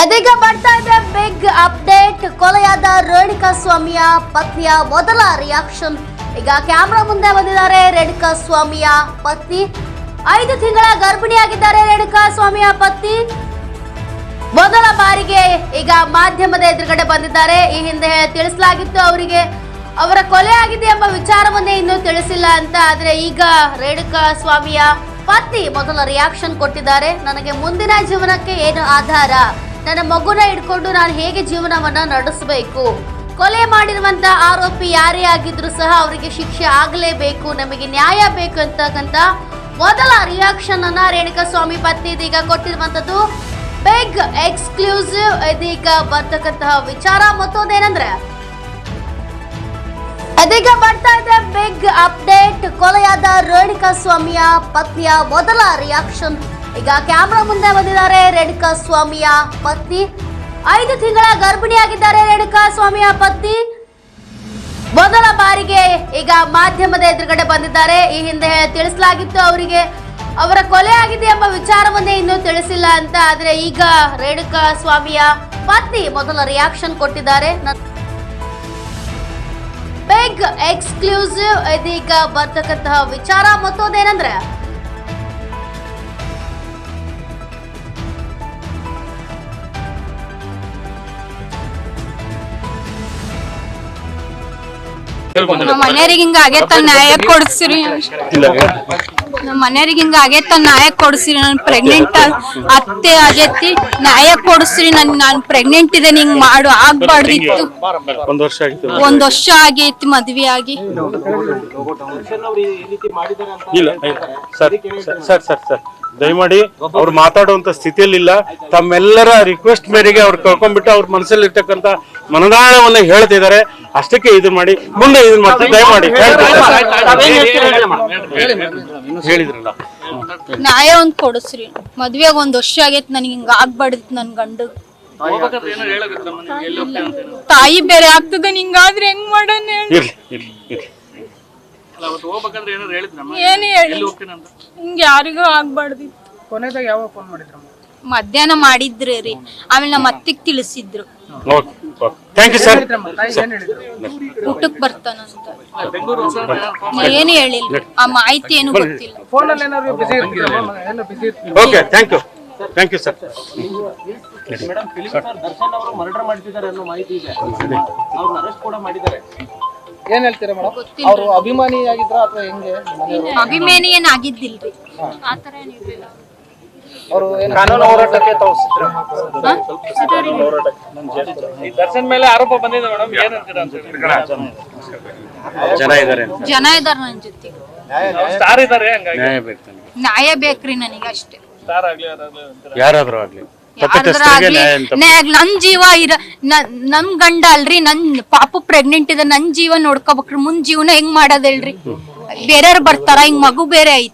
ಅದೀಗ ಬರ್ತಾ ಇದೆ ಬಿಗ್ ಅಪ್ಡೇಟ್. ಕೊಲೆಯಾದ ರೇಣುಕಾ ಸ್ವಾಮಿಯ ಪತ್ನಿಯ ಮೊದಲ ರಿಯಾಕ್ಷನ್ ಈಗ ಕ್ಯಾಮ್ರಾ ಮುಂದೆ ಬಂದಿದ್ದಾರೆ ರೇಣುಕಾ ಸ್ವಾಮಿಯ ಪತ್ನಿ. ಐದು ತಿಂಗಳ ಗರ್ಭಿಣಿಯಾಗಿದ್ದಾರೆ ರೇಣುಕಾ ಸ್ವಾಮಿಯ ಪತ್ನಿ. ಮೊದಲ ಬಾರಿಗೆ ಈಗ ಮಾಧ್ಯಮದ ಎದುರುಗಡೆ ಬಂದಿದ್ದಾರೆ. ಈ ಹಿಂದೆ ತಿಳಿಸಲಾಗಿತ್ತು ಅವರಿಗೆ ಅವರ ಕೊಲೆ ಆಗಿದೆ ಎಂಬ ವಿಚಾರವನ್ನೇ ಇನ್ನೂ ತಿಳಿಸಿಲ್ಲ ಅಂತ. ಆದ್ರೆ ಈಗ ರೇಣುಕಾ ಸ್ವಾಮಿಯ ಪತ್ನಿ ಮೊದಲ ರಿಯಾಕ್ಷನ್ ಕೊಟ್ಟಿದ್ದಾರೆ. ನನಗೆ ಮುಂದಿನ ಜೀವನಕ್ಕೆ ಏನು ಆಧಾರ? ನನ್ನ ಮಗುನ ಇಟ್ಕೊಂಡು ನಾನು ಹೇಗೆ ಜೀವನವನ್ನ ನಡೆಸಬೇಕು? ಕೊಲೆ ಮಾಡಿರುವಂತ ಆರೋಪಿ ಯಾರೇ ಆಗಿದ್ರು ಸಹ ಅವರಿಗೆ ಶಿಕ್ಷೆ ಆಗಲೇಬೇಕು, ನಮಗೆ ನ್ಯಾಯ ಬೇಕು ಅಂತಕ್ಕಂತ ಮೊದಲ ರಿಯಾಕ್ಷನ್ ಅನ್ನ ರೇಣುಕಾ ಸ್ವಾಮಿ ಪತ್ನಿ ಇದೀಗ ಕೊಟ್ಟಿರುವಂತದ್ದು ಬಿಗ್ ಎಕ್ಸ್ಕ್ಲೂಸಿವ್ ಇದೀಗ ಬರ್ತಕ್ಕಂತಹ ವಿಚಾರ. ಮತ್ತೊಂದೇನಂದ್ರೆ ಅದೀಗ ಬರ್ತಾ ಇದೆ ಬಿಗ್ ಅಪ್ಡೇಟ್ ಕೊಲೆಯಾದ ರೇಣುಕಾ ಸ್ವಾಮಿಯ ಪತ್ನಿಯ ಮೊದಲ ರಿಯಾಕ್ಷನ್ ಈಗ ಕ್ಯಾಮ್ರಾ ಮುಂದೆ ಬಂದಿದ್ದಾರೆ ರೇಣುಕಾ ಸ್ವಾಮಿಯ ಪತ್ನಿ. ಐದು ತಿಂಗಳ ಗರ್ಭಿಣಿಯಾಗಿದ್ದಾರೆ ರೇಣುಕಾ ಸ್ವಾಮಿಯ ಪತ್ನಿ. ಮೊದಲ ಬಾರಿಗೆ ಈಗ ಮಾಧ್ಯಮದ ಎದುರುಗಡೆ ಬಂದಿದ್ದಾರೆ. ಈ ಹಿಂದೆ ತಿಳಿಸಲಾಗಿತ್ತು ಅವರಿಗೆ. ಅವರ ಕೊಲೆ ಆಗಿದೆ ಎಂಬ ವಿಚಾರವನ್ನೇ ಇನ್ನೂ ತಿಳಿಸಿಲ್ಲ ಅಂತ. ಆದ್ರೆ ಈಗ ರೇಣುಕಾ ಸ್ವಾಮಿಯ ಪತ್ನಿ ಮೊದಲ ರಿಯಾಕ್ಷನ್ ಕೊಟ್ಟಿದ್ದಾರೆ. ಬಿಗ್ ಎಕ್ಸ್ಕ್ಲೂಸಿವ್ ಇದೀಗ ಬರ್ತಕ್ಕಂತಹ ವಿಚಾರ ಮತ್ತೊಂದೇನಂದ್ರೆ ನಮ್ಮ ಮನೆಯವ್ರಿಗೆ ಹಿಂಗ ಆಗೇತ ನ್ಯಾಯ ಕೊಡ್ಸಿರಿ. ನಮ್ಮ ಮನೆಯವ್ರಿಗೆ ಹಿಂಗ ಆಗೇತ ನ್ಯಾಯ ಕೊಡ್ಸಿರಿ. ನಾನು ಪ್ರೆಗ್ನೆಂಟ್ ಅತ್ತೆ ಆಗೇತಿ ನ್ಯಾಯ ಕೊಡ್ಸಿರಿ. ನನ್ ನಾನ್ ಪ್ರೆಗ್ನೆಂಟ್ ಇದೆ ಹಿಂಗ್ ಮಾಡು ಆಗ್ಬಾರ್ದಿತ್ತು ಒಂದ್ ವರ್ಷ ಆಗಿತ್ತು. ಒಂದ್ ವರ್ಷ ಆಗೈತಿ ಮದ್ವೆ ಆಗಿ. ಇಲ್ಲ ಸರ್ ಸರ್ ಸರ್ ಸರ್ ದಯಮಾಡಿ ಅವ್ರು ಮಾತಾಡುವಂತ ಸ್ಥಿತಿಯಲ್ಲಿಲ್ಲ. ತಮ್ಮೆಲ್ಲರ ರಿಕ್ವೆಸ್ಟ್ ಮೇರೆಗೆ ಅವ್ರು ಕಳ್ಕೊಂಡ್ಬಿಟ್ಟು ಅವ್ರ ಮನಸ್ಸಲ್ಲಿ ಇರ್ತಕ್ಕಂತ ಮನದಾಳವನ್ನ ಹೇಳ್ತಿದ್ದಾರೆ. ಅಷ್ಟಕ್ಕೆ ಇದು ಮಾಡಿ ಮುಂದೆ ಇದನ್ನ ಮಾಡ್ತೀವಿ ದಯಮಾಡಿ. ಹೇಳಿದ್ರಲ್ಲ. ನ್ಯಾಯ ಒಂದ್ ಕೊಡಸ್ರಿ. ಮದ್ವೆಗ್ ಒಂದ್ ವರ್ಷ ಆಗೈತಿ ನನಗೆ ಹಿಂಗ ಆಗ್ಬಾರ್ದಿತ್ತು ನನ್ ಗಂಡ. ತಾಯಿ ಬೇರೆ ಆಗ್ತದ ಹಿಂಗಾದ್ರೆ ಹೆಂಗ್ ಮಾಡೋಣ ಇರ್ಲಿ ಇರ್ಲಿ ಇರ್ಲಿ. ಏನು ಹೇಳಿ. ಹಿಂಗ ಯಾರಿಗೂ ಆಗ್ಬಾರ್ದಿತ್ತು. ಕೊನೆದಾಗ ಯಾವಾಗ ಫೋನ್ ಮಾಡಿದ್ರು? ಮಧ್ಯಾಹ್ನ ಮಾಡಿದ್ರಿ ರೀ ಆಮೇಲೆ ನಮ್ಮ ಅತ್ತಿಗ್ ತಿಳಿಸಿದ್ರು. ಥ್ಯಾಂಕ್ ಯು ಸರ್ ತಾಯಿ ಏನ್ ಹೇಳಿದ್ರು ಊಟಕ್ ಬರ್ತಾನಂತ ಏನು ಹೇಳಿಲ್ಲ. ಆ ಮಾಹಿತಿ ಏನು ಗೊತ್ತಿಲ್ಲ. Okay thank you thank you sir Darshan ಅವರು ಮರ್ಡರ್ ಮಾಡ್ತಿದ್ದಾರೆ ಅನ್ನೋ ಮಾಹಿತಿ ಇದೆ. ಅವ್ರನ್ನ ಅರೆಸ್ಟ್ ಕೂಡ ಮಾಡಿದ್ದಾರೆ. ಏನ್ ಹೇಳ್ತೀರಾ ಮೇಡಮ್? ಅವರು ಅಭಿಮಾನಿ ಆಗಿದ್ರ ಅಥವಾ ಹೆಂಗೆ? ಅಭಿಮಾನಿ ಏನಾಗಿದ್ದಿಲ್ರಿ ಆತರ ಏನಿರ್ಲಿಲ್ಲ ಕಾನೂನು ಹೋರಾಟಕ್ಕೆ ತಾವು? ಸಿದ್ಧರಿ. ದರ್ಶನ್ ಮೇಲೆ ಆರೋಪ ಬಂದಿದೆ ಮೇಡಮ್. ಏನಂತೀರಾ ಜನ ಇದ್ದಾರೆ. ಜನ ಇದಾರ ನನ್ ಜೊತೆ. ಸ್ಟಾರ್ ಇದಾರೆ ಹಂಗಾಗಿ. ನ್ಯಾಯ ಬೇಕು ನನಗೆ. ನ್ಯಾಯ ಬೇಕ್ರಿ ನನಗೆ ಅಷ್ಟೇ. ಸ್ಟಾರ್ ಆಗ್ಲಿ ಯಾರಾಗ್ಲಿ ಅಂತೀರಾ? ಯಾರಾದ್ರೂ ಆಗ್ಲಿ. ನನ್ ಜೀವ ಇರ ನ- ನಮ್ ಗಂಡ ಅಲ್ರಿ ನನ್ ಪಾಪು ಪ್ರೆಗ್ನೆಂಟ್ ಇದೆ ನನ್ ಜೀವ ನೋಡ್ಕೋಬೇಕ್ರಿ. ಮುಂದ್ ಜೀವನ ಹೆಂಗ್ ಮಾಡೋದ್ ಹೇಳ್ರಿ? ಬೇರೆಯವ್ರು ಬರ್ತಾರ ಹಿಂಗ್ ಮಗು ಬೇರೆ ಐತಿ.